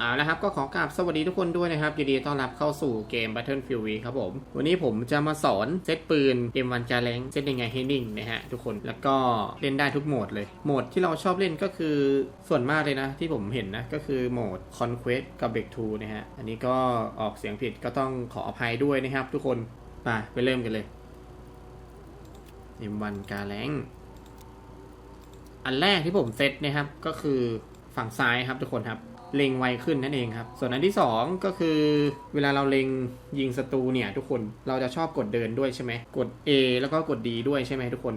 เอาละครับก็ขอกราบสวัสดีทุกคนด้วยนะครับยินดีต้อนรับเข้าสู่เกม Battlefield V ครับผม วันนี้ผมจะมาสอนเซตปืน M1 จาแรงเซตยังไงให้นิ่งนะฮะทุกคนแล้วก็เล่นได้ทุกโหมดเลย โหมดที่เราชอบเล่นก็คือส่วนมากเลยนะ ที่ผมเห็นนะ ก็คือโหมด Conquest กับ Break 2นะฮะ อันนี้ก็ออกเสียงผิดก็ต้องขออภัยด้วยนะครับ ทุกคนมาไปเริ่มกันเลย M1 กาแรงอันแรกที่ผมเซตนะครับก็คือฝั่งซ้ายครับทุกคนครับ เล็งไวขึ้นนั่นเองครับ ส่วนอันที่ 2 ก็คือ เวลาเราเล็งยิงศัตรูเนี่ยทุกคนเราจะชอบกดเดินด้วยใช่ไหมกด A แล้วก็กด D ด้วยใช่ไหมทุกคน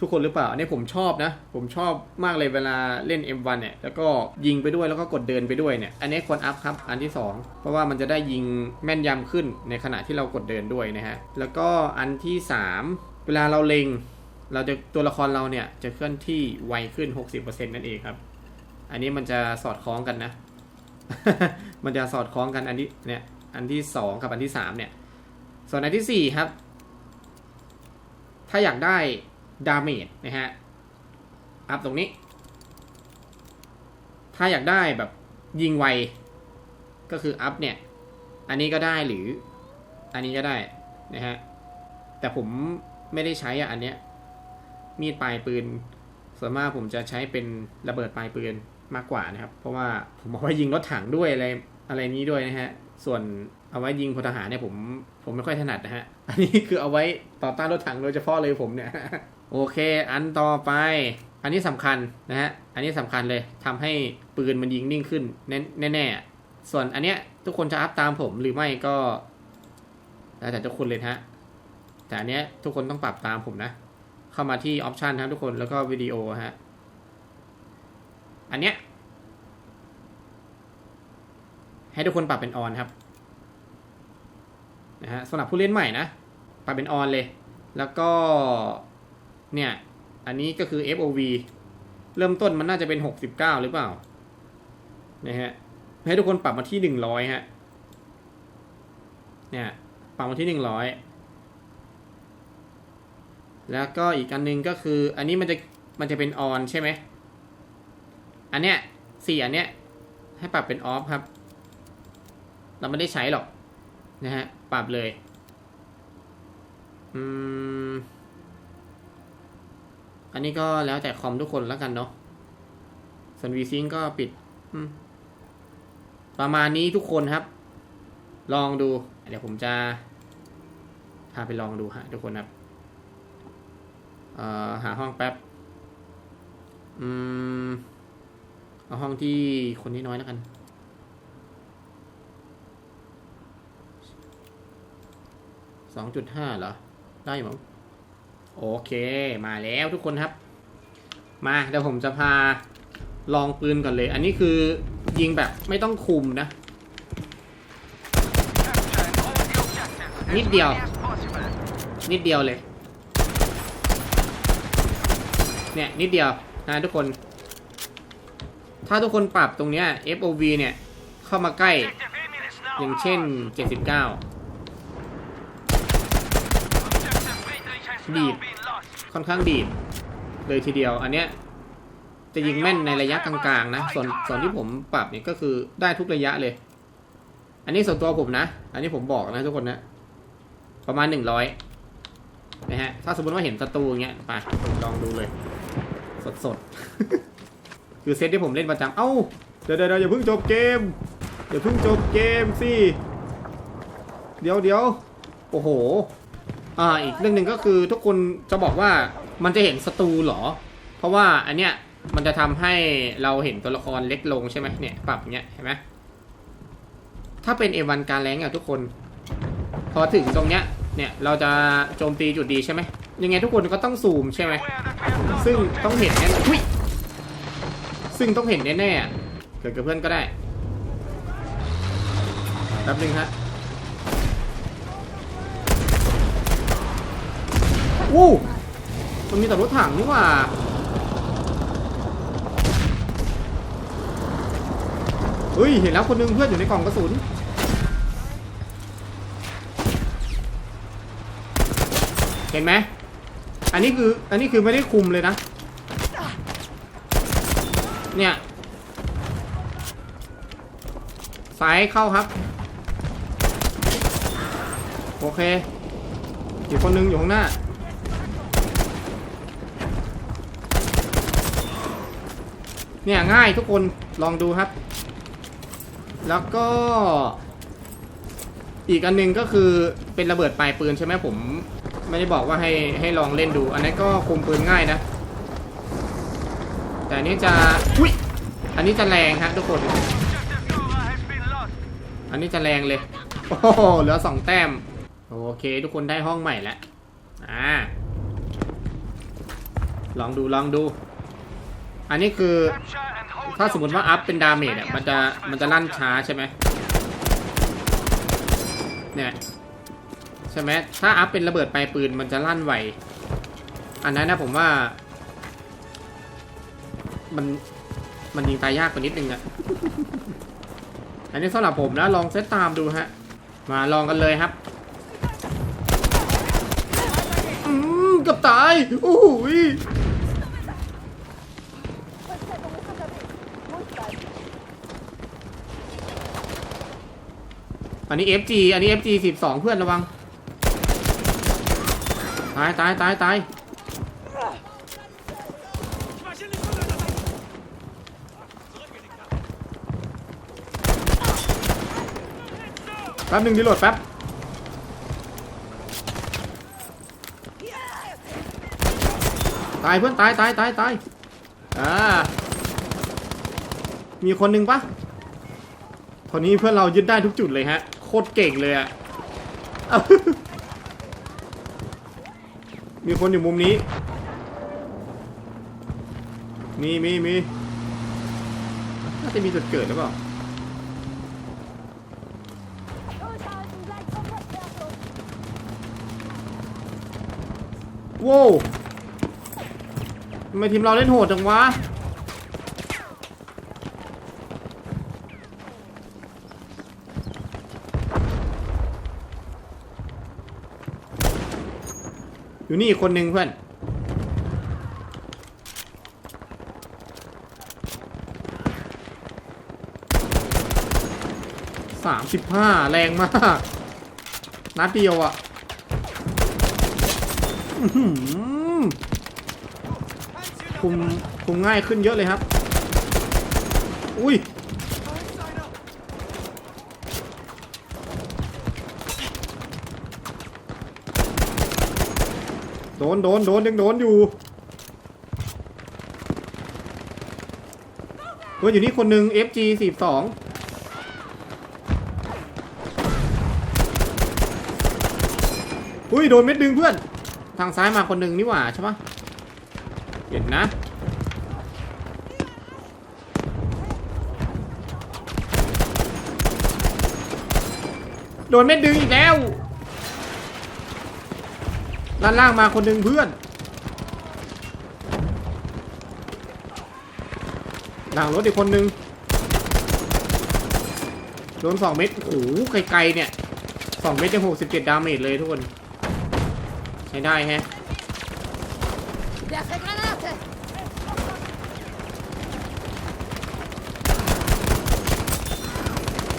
ทุกคนหรือเปล่าอันนี้ผมชอบนะ ผมชอบมากเลยเวลาเล่น M1 เนี่ยแล้วก็ยิงไปด้วยแล้วก็กดเดินไปด้วยเนี่ยอันนี้ควรอัพครับอันที่ 2 เพราะว่ามันจะได้ยิงแม่นยำขึ้นในขณะที่เรากดเดินด้วยนะฮะแล้วก็อันที่ 3 เวลาเราเล็ง เราจะตัวละครเราเนี่ยจะเคลื่อนที่ไวขึ้น 60%นั่นเองครับ อันนี้มันจะสอดคล้องกันนะ มันจะสอดคล้องกันอันที่เนี่ย อันที่สองกับอันที่สามเนี่ย ส่วนอันที่สี่ครับ ถ้าอยากได้ดาเมจนะฮะ อัพตรงนี้ ถ้าอยากได้แบบยิงไว ก็คืออัพเนี่ย อันนี้ก็ได้หรือ อันนี้ก็ได้นะฮะ แต่ผมไม่ได้ใช้อะอันเนี้ย มีดปลายปืน ส่วนมากผมจะใช้เป็นระเบิดปลายปืน มากกว่านะครับ เพราะว่าผมเอาไว้ยิงรถถังด้วยอะไรอะไรนี้ด้วยนะฮะ ส่วนเอาไว้ยิงพลทหารเนี่ยผมผมไม่ค่อยถนัดนะฮะ อันนี้คือเอาไว้ต่อต้านรถถังโดยเฉพาะเลยผมเนี่ย โอเค อันต่อไป อันนี้สำคัญนะฮะ อันนี้สำคัญเลยทำให้ปืนมันยิงนิ่งขึ้นแน่แน่ส่วนอันเนี้ยทุกคนจะอัพตามผมหรือไม่ก็แล้วแต่ทุกคนเลยฮะ แต่อันเนี้ยทุกคนต้องปรับตามผมนะ เข้ามาที่ออปชันครับทุกคนแล้วก็วิดีโอฮะ อันเนี้ยให้ทุกคนปรับเป็นออนครับนะฮะสำหรับผู้เล่นใหม่นะปรับเป็นออนเลย แล้วก็เนี่ยอันนี้ก็คือ FOV เริ่มต้นมันน่าจะเป็น 69 หรือเปล่านะฮะให้ทุกคนปรับมาที่ 100ฮะเนี่ยปรับมาที่ 100 แล้วก็อีกอันหนึงก็คืออันนี้มันจะมันจะเป็นออนใช่ไหม อันเนี้ยสี่อันเนี้ยให้ปรับเป็นออฟครับ เราไม่ได้ใช้หรอกนะฮะ ปรับเลย อืม อันนี้ก็แล้วแต่คอมทุกคนแล้วกันเนาะ ส่วน VSync ก็ปิด ประมาณนี้ทุกคนครับ ลองดู เดี๋ยวผมจะ พาไปลองดูฮะทุกคนครับ เอ่อ หาห้องแป๊บ อืม เอาห้องที่คนน้อยแล้วกัน สองจุดห้าเหรอ ได้มั้งโอเค มาแล้วทุกคนครับ มาเดี๋ยวผมจะพาลองปืนก่อนเลย อันนี้คือยิงแบบไม่ต้องคุมนะ นิดเดียว นิดเดียวเลย เนี่ย นิดเดียวนะทุกคน ถ้าทุกคนปรับตรงเนี้ย FOV เนี่ย เข้ามาใกล้ อย่างเช่น 79 ดีด ค่อนข้างดีด เลยทีเดียว อันเนี้ยจะยิงแม่นในระยะกลางๆนะ ส่วนส่วนที่ผมปรับเนี่ยก็คือได้ทุกระยะเลย อันนี้ส่วนตัวผมนะ อันนี้ผมบอกนะทุกคนนะ ประมาณ 100นะฮะ ถ้าสมมติว่าเห็นศัตรูเงี้ย ไป ลองดูเลย สดๆ คือเซตที่ผมเล่นประจำเอ้าเดี๋ยวเดี๋ยวอย่าเพิ่งจบเกมอย่าเพิ่งจบเกมสิเดี๋ยวเดี๋ยวโอ้โหอ่าอีกเรื่องหนึ่งก็คือทุกคนจะบอกว่ามันจะเห็นศัตรูเหรอ เพราะว่าอันเนี้ยมันจะทำให้เราเห็นตัวละครเล็กลงใช่ไหมเนี่ยปรับเนี้ยเห็นไหมถ้าเป็นเอวันการแรงอะทุกคน พอถึงตรงเนี้ยเนี่ยเราจะโจมตีจุดดีใช่ไหมยังไงทุกคนก็ต้องซูมใช่ไหมซึ่งต้องเห็นแน่อุ๊ย ซึ่งต้องเห็นแน่ๆเกิดกับเพื่อนก็ได้แป๊บนึงฮะอู้มันมีแต่รถถังนี่หว่า เฮ้ย เห็นแล้วคนหนึงเพื่อนอยู่ในกล่องกระสุน เห็นไหม อันนี้คือ อันนี้คือไม่ได้คุมเลยนะ เนี่ยซ้ายเข้าครับ โอเคอีกคนนึงอยู่ข้างหน้า เนี่ยง่ายทุกคนลองดูครับ แล้วก็ อีกอันหนึงก็คือเป็นระเบิดปลายปืนใช่ไหมผม ไม่ได้บอกว่าให้ให้ลองเล่นดู อันนั้นก็คุมปืนง่ายนะ แต่อันนี้จะอุ้ยอันนี้จะแรงฮะทุกคน อันนี้จะแรงเลย โอ้โหเหลือสองแต้ม โอเค ทุกคนได้ห้องใหม่แล้ว อ่า ลองดูลองดู อันนี้คือ ถ้าสมมติว่าอัพเป็นดาเมจอะ มันจะ มันจะลั่นช้าใช่ไหมเนี่ย ใช่ไหมถ้าอัพเป็นระเบิดปลายปืนมันจะลั่นไว อันนั้นนะผมว่า มันมันยิงตายยากกว่านิดนึงอะอันนี้สำหรับผมนะลองเซตตามดูฮะ มาลองกันเลยครับอืมกับตายโอ้โหยอันนี้ FG อันนี้ FG 12 เพื่อนระวัง ตายตายตายตาย ป๊บหนึ่งดีโหลดแป๊บตายเพื่อนตายตายตายตายอ่ามีคนหนึ่งปะคนนี้เพื่อนเรายึดได้ทุกจุดเลยฮะ โคตรเก่งเลยอะมีคนอยู่มุมนี้ มีมีมีน่าจะมีจุดเกิดหรือเปล่า โว้วทำไมทีมเราเล่นโหดจังวะ อยู่นี่อีกคนหนึ่งเพื่อน สามสิบห้าแรงมาก นัดเดียวอะ่ะ คุมคุมง่ายขึ้นเยอะเลยครับ อุ้ย โดนโดนโดนยังโดนอยู่เฮ้ยอยู่นี่คนหนึ่ง FG สี่สองอุ้ยโดนเม็ดดึงเพื่อน ทางซ้ายมาคนหนึ่งนี่หว่าใช่ปะเห็นนะ โดนเม็ดดึงอีกแล้วด้านล่างมาคนหนึ่งเพื่อนหลังรถอีกคนหนึ่งโดนสองเม็ดโอ้โหไกลๆเนี่ยสองเม็ดยังหกสิบเจ็ดดาเมจเลยทุกคน ช้ได้แฮะ Viaje granate!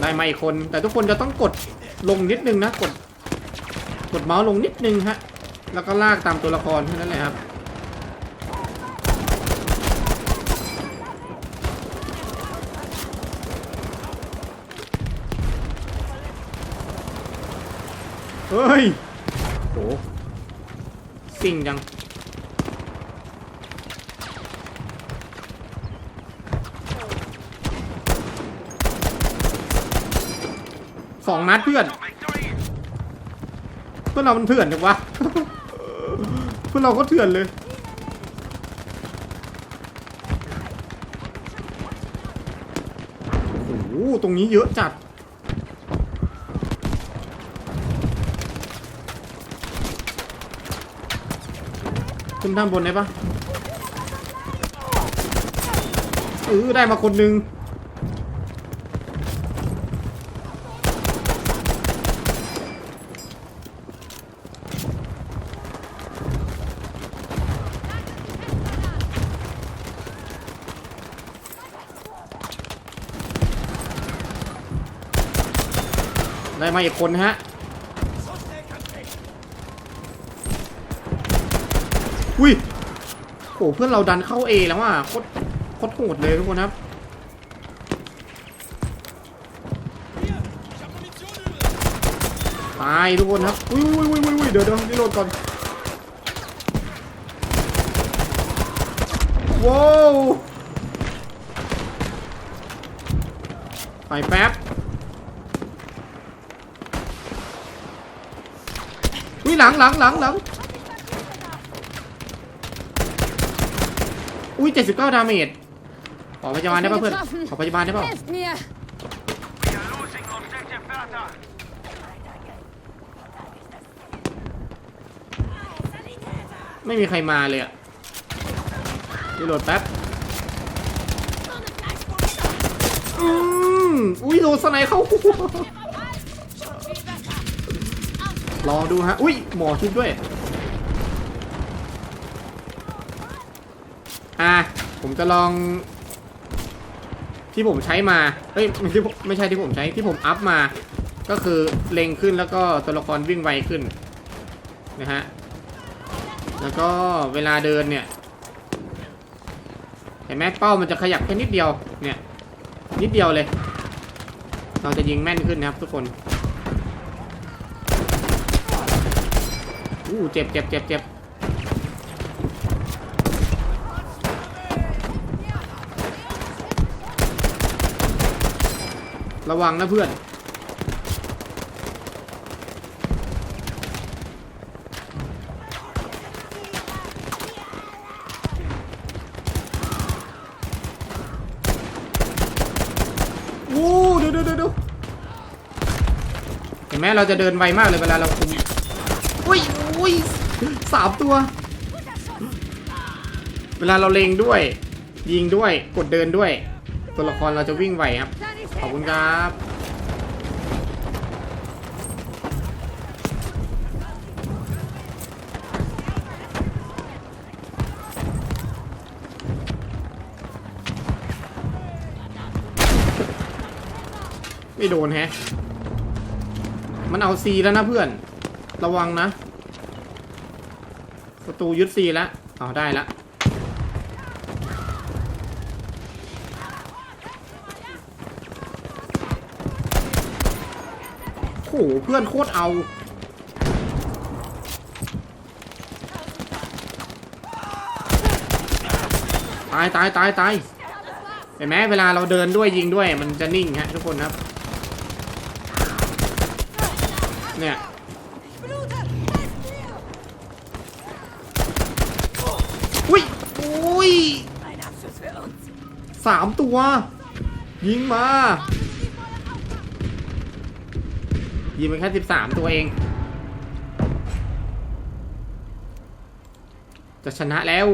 ได้มาอีกคน แต่ทุกคนจะต้องกดลงนิดนึงนะ กด กดเมาส์ลงนิดนึงฮะ แล้วก็ลากตามตัวละครเท่านั้นแหละครับ เฮ้ยโห สิ่งจัง สองนัดเพื่อน เพื่อนเรามันเถื่อนจังวะ เพื่อนเราก็เถื่อนเลยโอ้โหตรงนี้เยอะจัด ขึ้นด้านบนได้ปะเออได้มาคนหนึ่งได้มาอีกคนฮะ อุ้ยโหเพื่อนเราดันเข้าเอแล้วอะโคตรโคตรโหดเลยทุกคนครับตายทุกคนครับอุ้ยอุ้ยอุ้ยอุ้ยเดี๋ยวเดี๋ยวโหลดก่อนว้าวไปแป๊บอุ้ยหลังหลังหลังหลัง อุ้ยเจ็ดาเมจ ขอพยาบาลได้ป่ะเพื่อน ขอพยาบาลได้ป่ะไม่มีใครมาเลยอะรีโหลดแป๊บ อืมอุ้ยโดนสไนเข้าหัวลองดูฮะ อุ้ยหมอชุบด้วย อะ ผมจะลอง ที่ผมใช้มาเฮ้ยไม่ใช่ไม่ใช่ที่ผมใช้ที่ผมอัพมา ก็คือเล็งขึ้นแล้วก็ตัวละครวิ่งไวขึ้นนะฮะแล้วก็เวลาเดินเนี่ยเห็นไหมเป้ามันจะขยับแค่นิดเดียวเนี่ยนิดเดียวเลย เราจะยิงแม่นขึ้นนะครับทุกคนอู้เจ็บเจ็บเจ็บเจ็บ ระวังนะเพื่อน โอ้ดูดูดูดูเห็นไหมเราจะเดินไวมากเลยเวลาเราคุมอุ้ยอุ้ยสามตัว เวลาเราเล็งด้วย ยิงด้วยกดเดินด้วย ตัวละครเราจะวิ่งไวครับ ขอบคุณครับไม่โดนแฮะ มันเอาซีแล้วนะเพื่อน ระวังนะ ประตูยึดซีแล้วเอาได้ละ หเพื่อนโคตรเอา ตายตายตายตายเห็นไหมเวลาเราเดินด้วยยิงด้วยมันจะนิ่งฮะทุกคนครับ เนี่ยอุ้ยอุ้ยสามตัว ยิงมา ยิงไปแค่สิบสามตัวเอง จะชนะแล้ว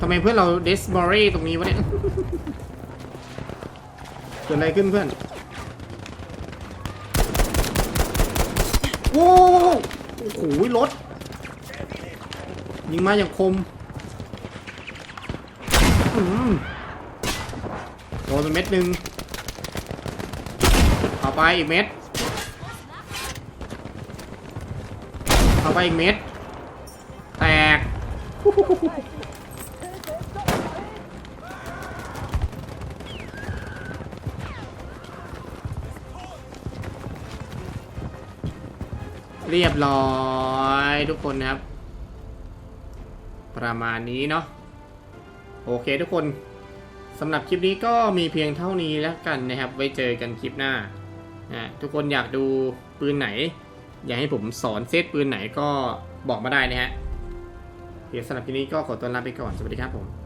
ทำไมเพื่อนเราเดสบอรี่ตรงนี้วะเนี่ย เกิดอะไรขึ้นเพื่อนโอ้โหรถ ยิงมาอย่างคม อืมโดนไปเม็ดหนึ่งเอาไปอีกเม็ดเอาไปอีกเม็ด แตก เรียบร้อยทุกคนนะครับ ประมาณนี้เนาะ โอเคทุกคนสำหรับคลิปนี้ก็มีเพียงเท่านี้แล้วกันนะครับ ไว้เจอกันคลิปหน้านะทุกคนอยากดูปืนไหน อยากให้ผมสอนเซตปืนไหนก็บอกมาได้นะฮะโอเคสำหรับคลิปนี้ก็ขอตัวลาไปก่อนสวัสดีครับผม